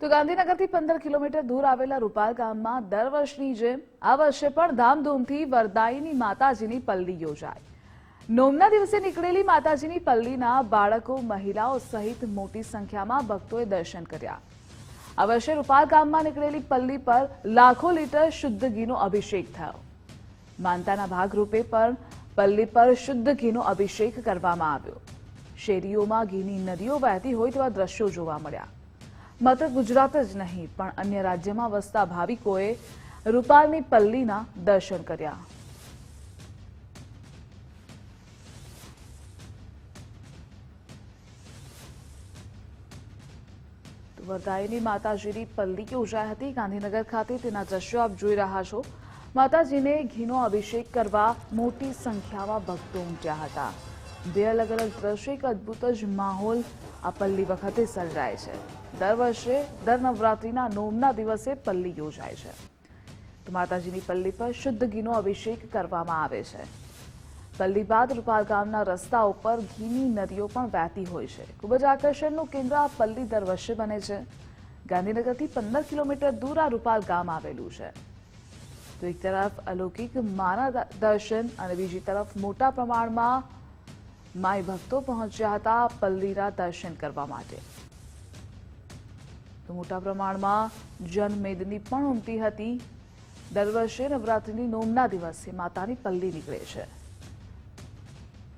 તો ગાંધીનગરથી પંદર કિલોમીટર દૂર આવેલા રૂપાલ ગામમાં દર વર્ષની જેમ આ વર્ષે પણ ધામધૂમથી વરદાયીની માતાજીની પલ્લી યોજાય. નોમના દિવસે નીકળેલી માતાજીની પલ્લીના બાળકો, મહિલાઓ સહિત મોટી સંખ્યામાં ભક્તોએ દર્શન કર્યા. આ વર્ષે રૂપાલ ગામમાં નીકળેલી પલ્લી પર લાખો લીટર શુદ્ધ ઘીનો અભિષેક થયો. માનતાના ભાગરૂપે પણ પલ્લી પર શુદ્ધ ઘીનો અભિષેક કરવામાં આવ્યો. શેરીઓમાં ઘીની નદીઓ વહેતી હોય તેવા દ્રશ્યો જોવા મળ્યા. માત્ર ગુજરાત જ નહીં, પણ અન્ય રાજ્યમાં વસતા ભાવિકોએ રૂપાલની પલ્લીના દર્શન કર્યા. વરદાયની માતાજીની પલ્લી યોજાઈ હતી? ગાંધીનગર ખાતે તેના દ્રશ્યો આપ જોઈ રહ્યા છો. માતાજીને ઘીનો અભિષેક કરવા મોટી સંખ્યામાં ભક્તો ઉમટ્યા હતા. બે અલગ અલગ દ્રશ્ય, એક અદ્ભુત જ માહોલ આ પલ્લી વખતે સર્જાય છે. દર વર્ષે દર નવરાત્રિના નોમના દિવસે પલ્લી યોજાય છે. તો માતાજીની પલ્લી પર શુદ્ધ ઘીનો અભિષેક કરવામાં આવે છે. પલ્લી બાદ રૂપાલ ગામના રસ્તા ઉપર ઘીની નદીઓ પણ વહેતી હોય છે. ખૂબ જ આકર્ષણનું કેન્દ્ર આ પલ્લી દર વર્ષે બને છે. ગાંધીનગરથી પંદર કિલોમીટર દૂર આ રૂપાલ ગામ આવેલું છે. તો એક તરફ અલૌકિક માના દર્શન અને બીજી તરફ મોટા પ્રમાણમાં માય ભક્તો પહોંચ્યા હતા પલ્લીરા દર્શન કરવા માટે. મોટા પ્રમાણમાં જનમેદની પણ ઉમટી હતી. દર વર્ષે નવરાત્રિની નોમના દિવસે માતાની પલ્લી નીકળે છે.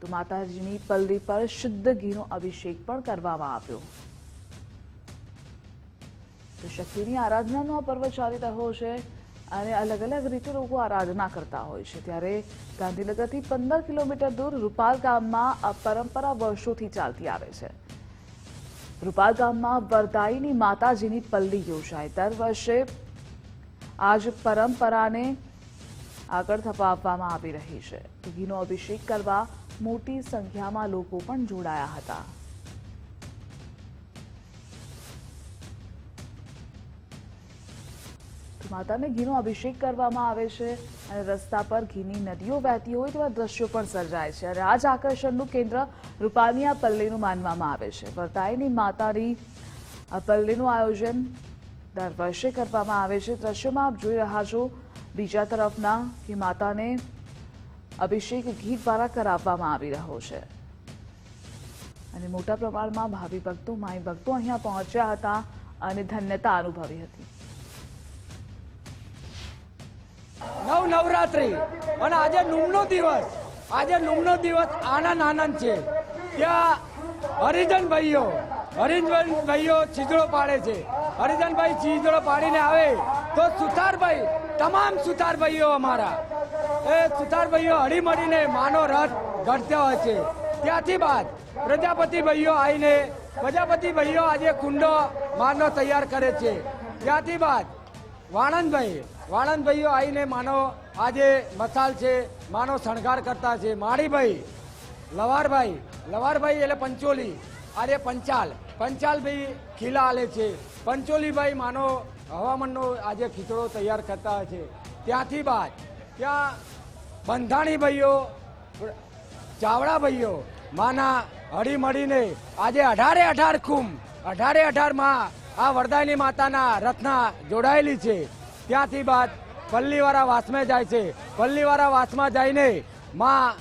તો માતાજીની પલ્લી પર શુદ્ધ ઘીનો અભિષેક પણ કરવામાં આવ્યો. તો શક્તિની આરાધનાનો આ પર્વ ચાલી રહ્યો છે. અને અલગ અલગ રીતે લોકો આરાધના કરતા હોય છે. ત્યારે ગાંધીનગરથી પંદર કિલોમીટર દૂર રૂપાલ ગામમાં આ પરંપરા વર્ષોથી ચાલતી આવે છે. રૂપાલ ગામમાં વરદાયીની માતાજીની પલ્લી યોજાય. દર વર્ષે આ જ પરંપરાને આગળ ધપાવવામાં આવી રહી છે. ઘીનો અભિષેક કરવા મોટી સંખ્યામાં લોકો પણ જોડાયા હતા. માતાને ઘીનો અભિષેક કરવામાં આવે છે અને રસ્તા પર ઘીની નદીઓ વહેતી હોય તેવા દ્રશ્યો પણ સર્જાય છે. અને આ જ આકર્ષણનું કેન્દ્ર રૂપાલની પલ્લીનું માનવામાં આવે છે. વર્તાયની માતાની આ પલ્લીનું આયોજન દર વર્ષે કરવામાં આવે છે. દ્રશ્યોમાં આપ જોઈ રહ્યા છો, બીજા તરફના કે માતાને અભિષેક ઘી દ્વારા કરાવવામાં આવી રહ્યો છે. અને મોટા પ્રમાણમાં ભાવિ ભક્તો, માઈ ભક્તો અહીંયા પહોંચ્યા હતા અને ધન્યતા અનુભવી હતી. નવ નવરાત્રી. અને આજે નુમનો દિવસ. આજે નુમનો દિવસ આનંદ આનંદ છે. ત્યાં હરિજન ભાઈઓ હરિજન ભાઈઓ ચીજડો પાડે છે. હરિજનભાઈ ચીજડો પાડીને આવે તો સુથારભાઈ, તમામ સુથાર ભાઈઓ અમારા. એ સુથાર ભાઈઓ હળીમળીને માનો રથ ઘડતા હોય છે. ત્યાંથી બાદ પ્રજાપતિ ભાઈઓ આવીને પ્રજાપતિ ભાઈઓ આજે કુંડો માનો તૈયાર કરે છે. ત્યાંથી બાદ વાણંદભાઈ વાણંદભાઈઓ આવીને માનો, આજે મસાલ છે, માનો શણગાર કરતા છે. માળીભાઈ, લવારભાઈ લવારભાઈ એટલે પંચોલી, આજે પંચાલ. પંચાલભાઈ ખીલા આલે છે. પંચોલીભાઈ માનો, હવામાનનો આજે ખીચડો તૈયાર કરતા છે. ત્યાંથી બાદ ત્યાં બંધાણી ભાઈઓ, ચાવડા ભાઈઓ, માના હળી મળીને આજે અઢારે અઢાર કુંભ અઢારે અઢારમાં આ વરદાયની માતાના રથના જોડાયેલી છે. ત્યાંથી બાદ પલ્લીવાળા વાસમાં જાય છે. પલ્લીવાળા વાસમાં જઈને માં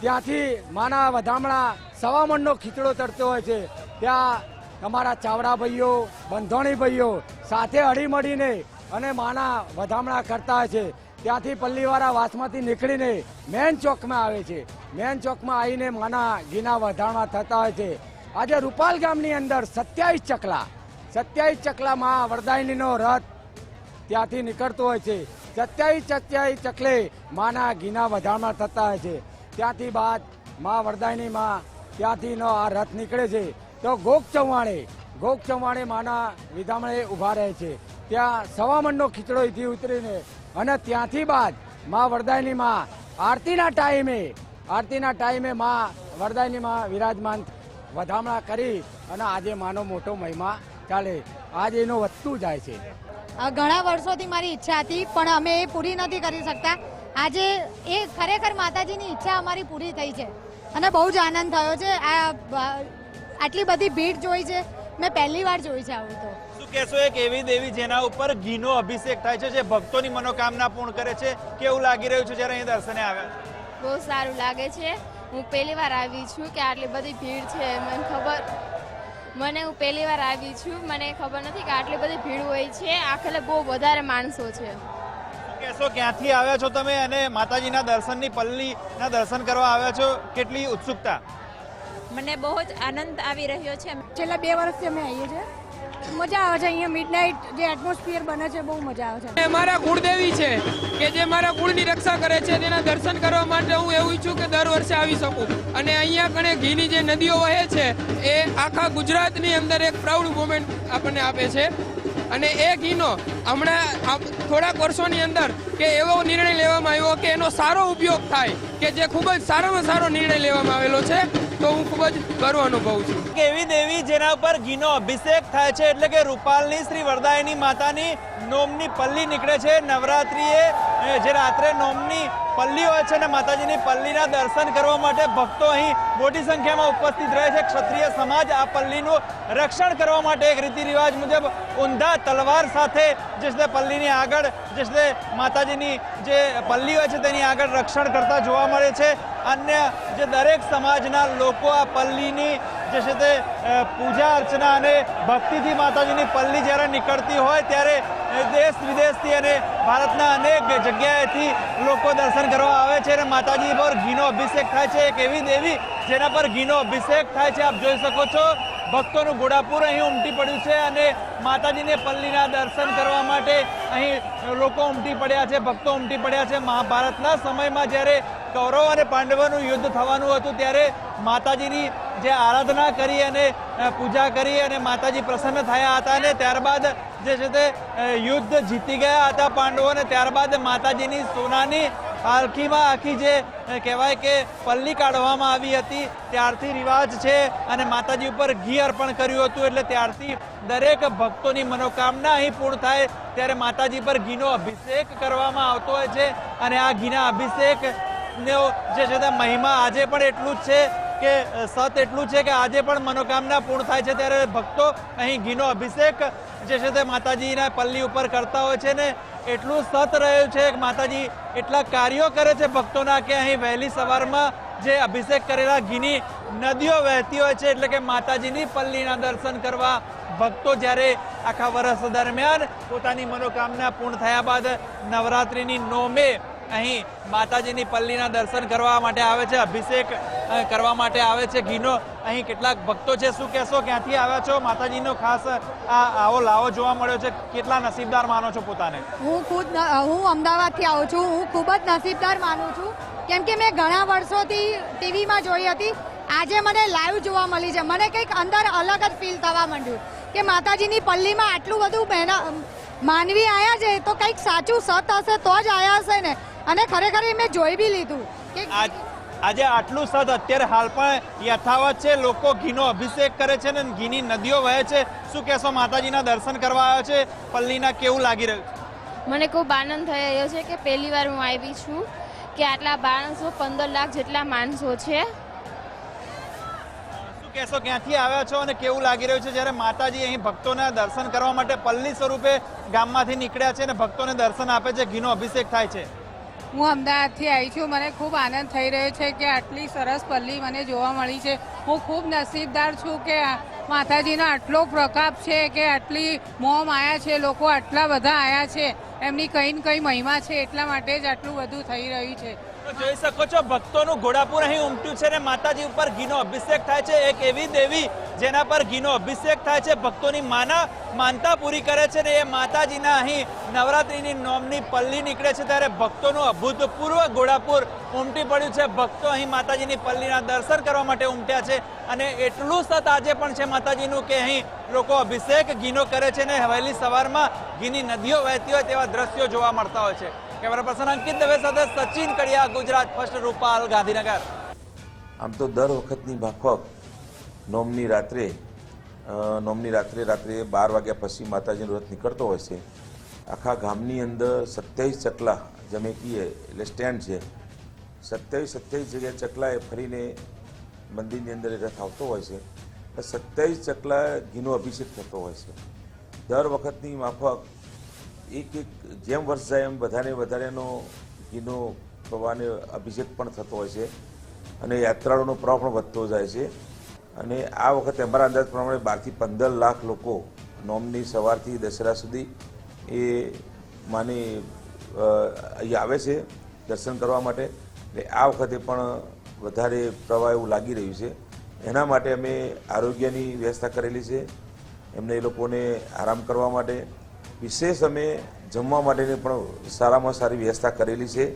ત્યાંથી માના વધામણા સવામણનો ખીચડો તરતો હોય છે. ત્યાં તમારા ચાવડા ભાઈઓ, બંધોણી ભાઈઓ સાથે હળી મળીને અને માના વધામણા કરતા હોય છે. ત્યાંથી પલ્લીવાળા વાસમાંથી નીકળીને મેન ચોકમાં આવે છે. મેન ચોકમાં આવીને માના ઘીના વધામણા થતા હોય છે. આજે રૂપાલ ગામની અંદર સત્યાવીસ ચકલા, સત્યાવીસ ચકલામાં વરદાયનીનો રથ ત્યાંથી નીકળતો હોય છે. સત્યાવીસ સત્યાવીસ ચકલે માના ઘીના વધારણા થતા હોય છે. ત્યાંથી બાદ મા વરદાયની માં ત્યાંથીનો આ રથ નીકળે છે. તો ગોક ચૌહાણે ગોક ચૌહાણે માના વિધામણે ઊભા રહે છે. ત્યાં સવામણનો ખીચડો અહીંથી ઉતરીને અને ત્યાંથી બાદ મા વરદાયની મા આરતીના ટાઈમે આરતીના ટાઈમે મા વરદાયની મા વિરાજમાન વધામણા કરી અને આજે માનો મોટો મહિમા ચાલે. આજે એનો વધતું જાય છે. ઘણા વર્ષોથી મારી ઈચ્છા હતી પણ અમે એ પૂરી નથી કરી શકતા. આજે એ ખરેખર માતાજીની ઈચ્છા અમારી પૂરી થઈ છે. અને બહુ જ આનંદ થયો છે. આ આટલી બધી ભીડ જોઈ છે. મેં પહેલી વાર જોઈ છે આવું તો. શું કહેશો એક એવી દેવી જેના ઉપર ઘીનો અભિષેક થાય છે જે ભક્તોની મનોકામના પૂર્ણ કરે છે? કેવું લાગી રહ્યું છે જ્યારે અહીં દર્શને આવ્યા? બહુ સારું લાગે છે. હું પહેલી વાર આવી છું કે આટલી બધી ભીડ છે મને ખબર મને હું પહેલી વાર આવી છું. મને ખબર નથી કે આટલી બધી ભીડ હોય છે. આખરે બહુ વધારે માણસો છે. શું કહેશો ક્યાંથી આવ્યા છો તમે અને માતાજીના દર્શનની પલ્લીના દર્શન કરવા આવ્યા છો? કેટલી ઉત્સુકતા? મને બહુ જ આનંદ આવી રહ્યો છે. છેલ્લા બે વર્ષથી અમે આવીએ છીએ. મજા આવે છે. અહીંયા મિડનાઇટ જે એટમોસ્ફિયર બને છે, બહુ મજા આવે છે. મારા કુળદેવી છે, કે જે મારા કુળની રક્ષા કરે છે, તેના દર્શન કરવા માટે હું એવું ઈચ્છું કે દર વર્ષે આવી શકું. અને અહીંયા કણે ઘીની જે નદીઓ વહે છે, એ આખા ગુજરાતની અંદર એક પ્રાઉડ મુમેન્ટ આપણને આપે છે. અને એ ઘીનો હમણાં થોડાક વર્ષોની અંદર કે એવો નિર્ણય લેવામાં આવ્યો કે એનો સારો ઉપયોગ થાય, કે જે ખૂબ જ સારામાં સારો નિર્ણય લેવામાં આવેલો છે. તો હું ખૂબ જ ગર્વ અનુભવું છું. એવી દેવી જેના ઉપર ઘીનો અભિષેક થાય છે એટલે કે રૂપાલની શ્રી વરદાયની માતાની નોમની પલ્લી નીકળે છે. નવરાત્રિએ જે રાત્રે નોમની પલ્લી હોય છે અને માતાજીની પલ્લીના દર્શન કરવા માટે ભક્તો અહીં મોટી સંખ્યામાં ઉપસ્થિત રહે છે. ક્ષત્રિય સમાજ આ પલ્લીનું રક્ષણ કરવા માટે એક રીતિ રિવાજ મુજબ ઊંધા તલવાર સાથે જે છે પલ્લીની આગળ જે છે માતાજીની જે પલ્લી હોય છે તેની આગળ રક્ષણ કરતા જોવા મળે છે. અન્ય જે દરેક સમાજના લોકો આ પલ્લીની જે છે તે પૂજા અર્ચના અને ભક્તિથી માતાજીની પલ્લી જ્યારે નીકળતી હોય ત્યારે દેશ વિદેશથી અને ભારતના અનેક જગ્યાએથી લોકો દર્શન કરવા આવે છે અને માતાજી પર ઘીનો અભિષેક થાય છે. એક એવી દેવી જેના પર ઘીનો અભિષેક થાય છે. આપ જોઈ શકો છો, ભક્તોનું ઘોડાપુર અહીં ઉમટી પડ્યું છે અને માતાજીને પલ્લીના દર્શન કરવા માટે અહીં લોકો ઉમટી પડ્યા છે, ભક્તો ઉમટી પડ્યા છે. મહાભારતના સમયમાં જ્યારે કૌરવ અને પાંડવોનું યુદ્ધ થવાનું હતું ત્યારે માતાજીની જે આરાધના કરી અને પૂજા કરી અને માતાજી પ્રસન્ન થયા હતા અને ત્યારબાદ જે છે તે યુદ્ધ જીતી ગયા હતા પાંડવો અને ત્યારબાદ માતાજીની સોનાની પાલખીમાં આખી જે કહેવાય કે પલ્લી કાઢવામાં આવી હતી, ત્યારથી રિવાજ છે અને માતાજી ઉપર ઘી અર્પણ કર્યું હતું એટલે ત્યારથી દરેક ભક્તોની મનોકામના અહીં પૂર્ણ થાય ત્યારે માતાજી પર ઘીનો અભિષેક કરવામાં આવતો હોય છે અને આ ઘીના અભિષેક નો જે છે તે મહિમા આજે પણ એટલું જ છે કે સત એટલું છે કે આજે પણ મનોકામના પૂર્ણ થાય છે ત્યારે ભક્તો અહીં ઘીનો અભિષેક જે છે તે માતાજીના પલ્લી ઉપર કરતા હોય છે ને એટલું સત રહ્યું છે માતાજી એટલા કાર્યો કરે છે ભક્તોના કે અહીં વહેલી સવારમાં જે અભિષેક કરેલા ઘીની નદીઓ વહેતી હોય છે એટલે કે માતાજીની પલ્લીના દર્શન કરવા ભક્તો જ્યારે આખા વર્ષ દરમિયાન પોતાની મનોકામના પૂર્ણ થયા બાદ નવરાત્રિની નોમે અહીં માતાજીની પલ્લીના દર્શન કરવા માટે આવે છે, અભિષેક કરવા માટે આવે છે. ઘીનો અહીં કેટલાક ભક્તો છે, શું કહેશો? ક્યાંથી આવ્યા છો? માતાજીનો ખાસ આ આવો લાવો જોવા મળ્યો છે. કેટલા નસીબદાર માનો છો પોતાને? હું ખુદ હું અમદાવાદથી આવું છું. હું ખૂબ જ નસીબદાર માનું છું. કેમ કે મેં ઘણા વર્ષોથી ટીવીમાં જોઈ હતી. આજે મને લાઈવ જોવા મળી છે. મને કંઈક અંદર અલગ જ ફીલ થવા માંડ્યું કે માતાજીની પલ્લીમાં આટલું બધું માનવી આયા છે તો કંઈક સાચું સત હશે તો જ આયા હશે ને. અને ખરેખર મેં જોઈ બી લીધું કે આજ આજે આટલું સદ અત્યારે હાલ પણ યથાવત છે. લોકો ઘીનો અભિષેક કરે છે ને ઘીની નદીઓ વહે છે. શું કહેશો? માતાજીના દર્શન કરવા આવ્યો છે. પલ્લીના કેવું લાગી રહ્યું? મને ખૂબ આનંદ થઈ રહ્યો છે કે પહેલી વાર હું આવી છું કે આટલા માણસો પંદર લાખ જેટલા માણસો છે. શું કહેશો? ક્યાંથી આવ્યા છો અને કેવું લાગી રહ્યું છે? જ્યારે માતાજી અહીં ભક્તોને દર્શન કરવા માટે પલ્લી સ્વરૂપે ગામમાંથી નીકળ્યા છે અને ભક્તોને દર્શન આપે છે ઘીનો અભિષેક થાય છે. હું અમદાવાદથી આવી છું. મને ખૂબ આનંદ થઈ રહ્યો છે કે આટલી સરસ પલ્લી મને જોવા મળી છે. હું ખૂબ નસીબદાર છું કે માતાજીનો આટલો પ્રકાપ છે કે આટલી મોમ આવ્યા છે, લોકો આટલા બધા આવ્યા છે. એમની કંઈ ને કંઈ મહિમા છે, એટલા માટે જ આટલું બધું થઈ રહ્યું છે. જોઈ શકો છો, ભક્તોનું ઘોડાપુર અહીં ઉમટ્યું છે ને માતાજી ઉપર ઘીનો અભિષેક થાય છે. એક એવી દેવી જેના પર ઘીનો અભિષેક થાય છે. ભક્તોની માના માનતા પૂરી કરે છે ને એ માતાજીના અહીં નવરાત્રિની નોમની પલ્લી નીકળે છે ત્યારે ભક્તોનું અભૂતપૂર્વ ઘોડાપુર ઉમટી પડ્યું છે. ભક્તો અહીં માતાજીની પલ્લીના દર્શન કરવા માટે ઉમટ્યા છે અને એટલું સત આજે પણ છે માતાજીનું કે અહીં લોકો અભિષેક ઘીનો કરે છે ને વહેલી સવારમાં ઘીની નદીઓ વહેતી હોય તેવા દ્રશ્યો જોવા મળતા હોય છે. કેમેરા પર્સન અંકિત દવે સાથે સચિન કડિયા, ગુજરાત ફર્સ્ટ, રૂપાલ ગાંધીનગર. આમ તો દર વખતની માફક નોમની રાત્રે નોમની રાત્રે રાત્રે બાર વાગ્યા પછી માતાજીનો રથ નીકળતો હોય છે. આખા ગામની અંદર સત્યાવીસ ચકલા જમે કહીએ એટલે સ્ટેન્ડ છે. સત્યાવીસ સત્યાવીસ જગ્યાએ ચકલાએ ફરીને મંદિરની અંદર રથ આવતો હોય છે. સત્યાવીસ ચકલા ઘીનો અભિષેક થતો હોય છે. દર વખતની માફક એક એક જેમ વર્ષ જાય એમ વધારે વધારેનો ઘીનો પ્રવાહને અભિષેક પણ થતો હોય છે અને યાત્રાળુનો પ્રવાહ પણ વધતો જાય છે. અને આ વખતે અમારા અંદાજ પ્રમાણે બારથી પંદર લાખ લોકો નોમની સવારથી દશેરા સુધી એ માની અહીં આવે છે દર્શન કરવા માટે. એટલે આ વખતે પણ વધારે પ્રવાહ એવું લાગી રહ્યું છે. એના માટે અમે આરોગ્યની વ્યવસ્થા કરેલી છે. એમને એ લોકોને આરામ કરવા માટે વિશેષ અમે જમવા માટેની પણ સારામાં સારી વ્યવસ્થા કરેલી છે.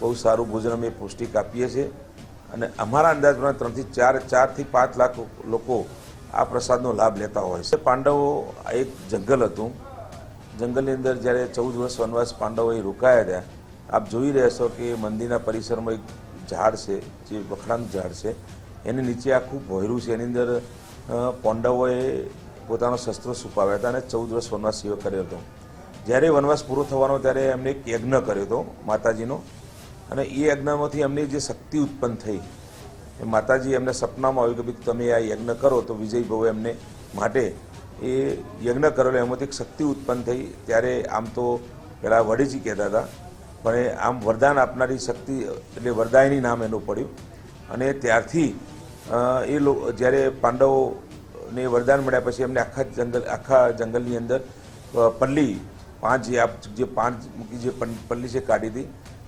બહુ સારું ભોજન અમે પૌષ્ટિક આપીએ છીએ. અને અમારા અંદાજ પ્રમાણે ત્રણથી ચાર, ચારથી પાંચ લાખ લોકો આ પ્રસાદનો લાભ લેતા હોય છે. પાંડવો એક જંગલ હતું. જંગલની અંદર જ્યારે ચૌદ વર્ષ વનવાસ પાંડવો અહીં રોકાયા હતા, આપ જોઈ રહ્યા છો કે મંદિરના પરિસરમાં એક ઝાડ છે, જે વખણાનું ઝાડ છે. એની નીચે આખું ભોયરું છે. એની અંદર પાંડવોએ પોતાનો શસ્ત્રો છુપાવ્યા હતા અને ચૌદ વર્ષ વનવાસ સેવા કર્યો હતો. જ્યારે વનવાસ પૂરો થવાનો ત્યારે એમને એક યજ્ઞ કર્યો હતો, માતાજીનો. અને એ યજ્ઞમાંથી એમની જે શક્તિ ઉત્પન્ન થઈ, એ માતાજી એમને સપનામાં આવ્યું કે ભાઈ તમે આ યજ્ઞ કરો તો વિજય એમને માટે એ યજ્ઞ કરેલો, એમાંથી એક શક્તિ ઉત્પન્ન થઈ. ત્યારે આમ તો પહેલાં વડીજી કહેતા હતા, પણ એ આમ વરદાન આપનારી શક્તિ, એટલે વરદાયની નામ એનું પડ્યું. અને ત્યારથી એ લોકો જ્યારે પાંડવોને વરદાન મળ્યા પછી એમને આખા જંગલ, આખા જંગલની અંદર પલ્લી, પાંચ જે પાંચ મૂકી જે પલ્લી છે કાઢી હતી.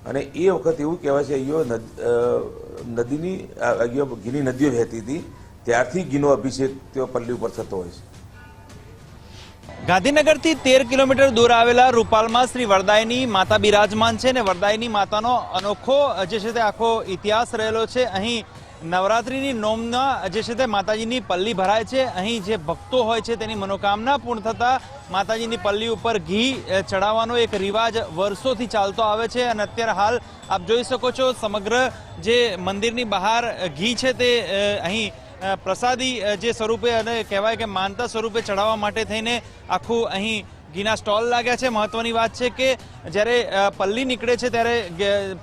અને એ વખત એવું કહેવાય છે, અહીંયો નદીની અહીંયો ઘીની નદીઓ વહેતી હતી, ત્યારથી ઘીનો અભિષેક તેઓ પલ્લી ઉપર થતો હોય છે. ગાંધીનગરથી તેર કિલોમીટર દૂર આવેલા રૂપાલમાં શ્રી વરદાયની માતા બિરાજમાન છે ને વરદાયની માતાનો અનોખો, જે છે તે આખો ઇતિહાસ રહેલો છે. અહીં નવરાત્રિની નોમના, જે છે તે માતાજીની પલ્લી ભરાય છે. અહીં જે ભક્તો હોય છે તેની મનોકામના પૂર્ણ થતાં માતાજીની પલ્લી ઉપર ઘી ચડાવવાનો એક રિવાજ વર્ષોથી ચાલતો આવે છે. અને અત્યારે હાલ આપ જોઈ શકો છો સમગ્ર જે મંદિરની બહાર ઘી છે તે અહીં પ્રસાદી જે સ્વરૂપે અને કહેવાય કે માનતા સ્વરૂપે ચડાવવા માટે થઈને આખું અહીં ઘીના સ્ટોલ લાગ્યા છે. મહત્વની વાત છે કે જ્યારે પલ્લી નીકળે છે ત્યારે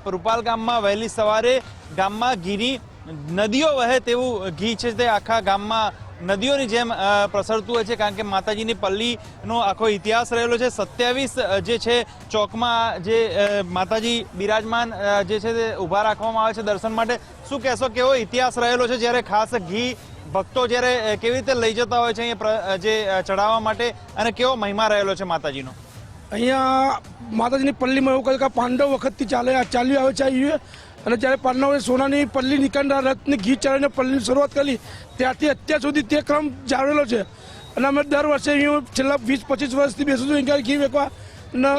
રૂપાલ ગામમાં વહેલી સવારે ગામમાં ઘીની નદીઓ વહે તેવું ઘી છે તે આખા ગામમાં નદીઓની જેમ પ્રસરતું હોય છે, કારણ કે માતાજીની પલ્લીનો આખો ઇતિહાસ રહેલો છે. સત્યાવીસ જે છે, ચોકમાં જે માતાજી બિરાજમાન જે છે તે ઊભા રાખવામાં આવે છે દર્શન માટે. શું કહેશો કેવો ઇતિહાસ રહેલો છે જ્યારે ખાસ ઘી ભક્તો જ્યારે કેવી રીતે લઈ જતા હોય છે અહીંયા જે ચડાવવા માટે અને કેવો મહિમા રહેલો છે માતાજીનો? અહીંયા માતાજીની પલ્લીમાં એવું કહ્યું કે પાંડવ વખતથી ચાલે ચાલ્યું આવે છે અહીંયા અને જ્યારે પાંડવોએ સોનાની પલ્લી નીકળનાર રથની ઘી ચડાવીને પલ્લીની શરૂઆત કરી, ત્યારથી અત્યાર સુધી તે ક્રમ જાળવેલો છે. અને અમે દર વર્ષે અહીં છેલ્લા વીસ, પચીસ વર્ષથી બેસું છું અહીંયા ઘી વેકવા. અને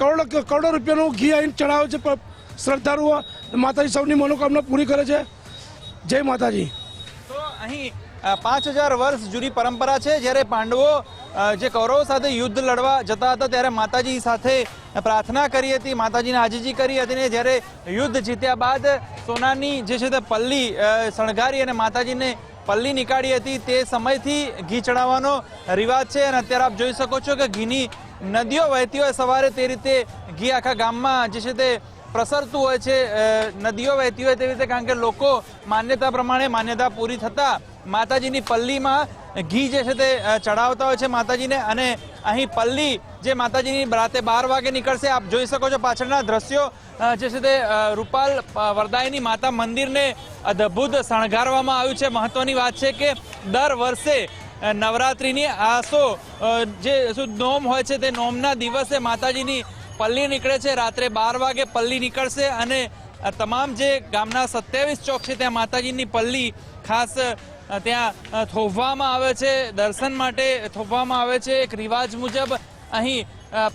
કરોડો કરોડો રૂપિયાનું ઘી અહીં ચડાવે છે શ્રદ્ધાળુઓ માતાજી સૌની મનોકામના પૂરી કરે છે. જય માતાજી. તો અહીં પાંચ હજાર વર્ષ જૂની પરંપરા છે, જ્યારે પાંડવો જે કૌરવો સાથે યુદ્ધ લડવા જતા હતા, ત્યારે માતાજી સાથે પ્રાર્થના કરી હતી. માતાજીને આજીજી કરી હતી ને જ્યારે યુદ્ધ જીત્યા બાદ સોનાની જે છે તે પલ્લી શણગારી અને માતાજીને પલ્લી નીકાળી હતી, તે સમયથી ઘી ચડાવવાનો રિવાજ છે. અને અત્યારે આપ જોઈ શકો છો કે ઘીની નદીઓ વહેતી હોય, સવારે તે રીતે ઘી આખા ગામમાં જે છે તે પ્રસરતું હોય છે. નદીઓ વહેતી હોય તેવી રીતે, કારણ કે લોકો માન્યતા પ્રમાણે માન્યતા પૂરી થતાં માતાજીની પલ્લીમાં ઘી જે છે તે ચડાવતા હોય છે માતાજીને અને અહીં પલ્લી જે માતાજીની રાતે બાર વાગે નીકળશે, આપ જોઈ શકો છો પાછળના દ્રશ્યો જે છે તે રૂપાલ વરદાયની માતા મંદિરને અદ્ભુત શણગારવામાં આવ્યું છે. મહત્વની વાત છે કે દર વર્ષે નવરાત્રિની આસો જે શું નોમ હોય છે તે નોમના દિવસે માતાજીની પલ્લી નીકળે છે. રાત્રે બાર વાગે પલ્લી નીકળશે અને તમામ જે ગામના સત્યાવીસ ચોક છે, ત્યાં માતાજીની પલ્લી ખાસ ત્યાં થોભવામાં આવે છે, દર્શન માટે થોભવામાં આવે છે. એક રિવાજ મુજબ અહીં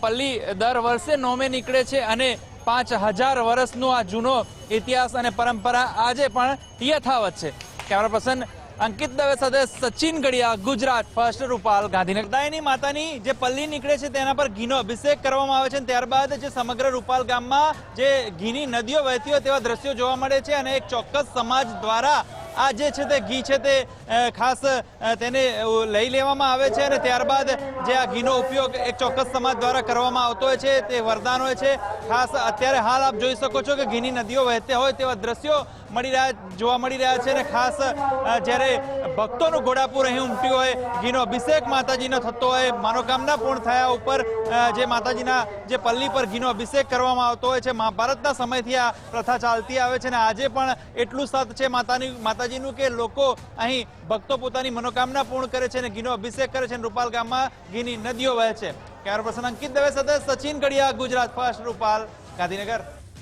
પલ્લી દર વર્ષે નોમે નીકળે છે અને પાંચ હજાર વર્ષનો આ જૂનો ઇતિહાસ અને પરંપરા આજે પણ યથાવત છે. કેમેરા પર્સન અંકિત દવે સાથે સચિન ગડિયા ગુજરાત, ફર્સ્ટ રૂપાલ, ગાંધીનગર. દાયની માતાની જે પલ્લી નીકળે છે તેના પર ઘીનો અભિષેક કરવામાં આવે છે અને ત્યારબાદ જે સમગ્ર રૂપાલ ગામમાં જે ઘીની નદીઓ વહેતી હોય તેવા દ્રશ્યો જોવા મળે છે અને એક ચોક્કસ સમાજ દ્વારા આ જે છે તે ઘી છે તે ખાસ તેને લઈ લેવામાં આવે છે અને ત્યારબાદ જે આ ઘીનો ઉપયોગ એક ચોક્કસ સમાજ દ્વારા કરવામાં આવતો હોય છે, તે વરદાન હોય છે. ખાસ અત્યારે હાલ આપ જોઈ શકો છો કે ઘીની નદીઓ વહેતી હોય તેવા દ્રશ્યો મળી રહ્યા જોવા મળી રહ્યા છે અને ખાસ જ્યારે ભક્તોનું ઘોડાપુર અહીં ઉમટ્યું હોય, ઘીનો અભિષેક માતાજીનો થતો હોય, મનોકામના પૂર્ણ થયા ઉપર જે માતાજીના જે પલ્લી પર ઘીનો અભિષેક કરવામાં આવતો હોય છે, મહાભારતના સમયથી આ પ્રથા ચાલતી આવે છે અને આજે પણ એટલું સત છે માતાની માતાજીનું કે લોકો અહીં ભક્તો પોતાની મનોકામના પૂર્ણ કરે છે અને ઘીનો અભિષેક કરે છે અને રૂપાલ ગામમાં ઘીની નદીઓ વહે છે. કેમેરા પર્સન અંકિત દવે સાથે સચિન કડિયા ગુજરાત ફર્સ્ટ, રૂપાલ ગાંધીનગર.